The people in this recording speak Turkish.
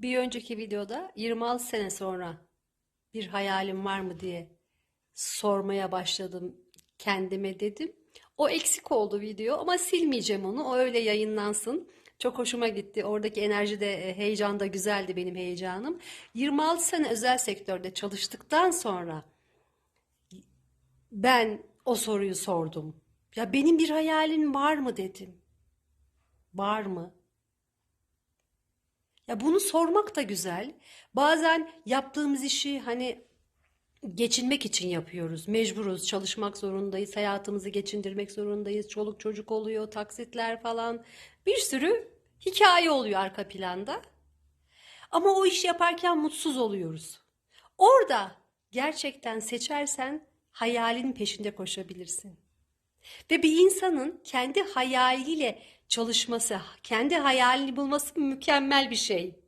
Bir önceki videoda 26 sene sonra bir hayalim var mı diye sormaya başladım kendime dedim. O eksik oldu video ama silmeyeceğim onu. O öyle yayınlansın. Çok hoşuma gitti. Oradaki enerji de e, heyecan da güzeldi benim heyecanım. 26 sene özel sektörde çalıştıktan sonra ben o soruyu sordum. Ya benim bir hayalim var mı dedim. Var mı? Ya bunu sormak da güzel. Bazen yaptığımız işi hani geçinmek için yapıyoruz. Mecburuz, çalışmak zorundayız, hayatımızı geçindirmek zorundayız. Çoluk çocuk oluyor, taksitler falan. Bir sürü hikaye oluyor arka planda. Ama o işi yaparken mutsuz oluyoruz. Orada gerçekten seçersen hayalin peşinde koşabilirsin. Ve bir insanın kendi hayaliyle çalışması, kendi hayalini bulması mükemmel bir şey.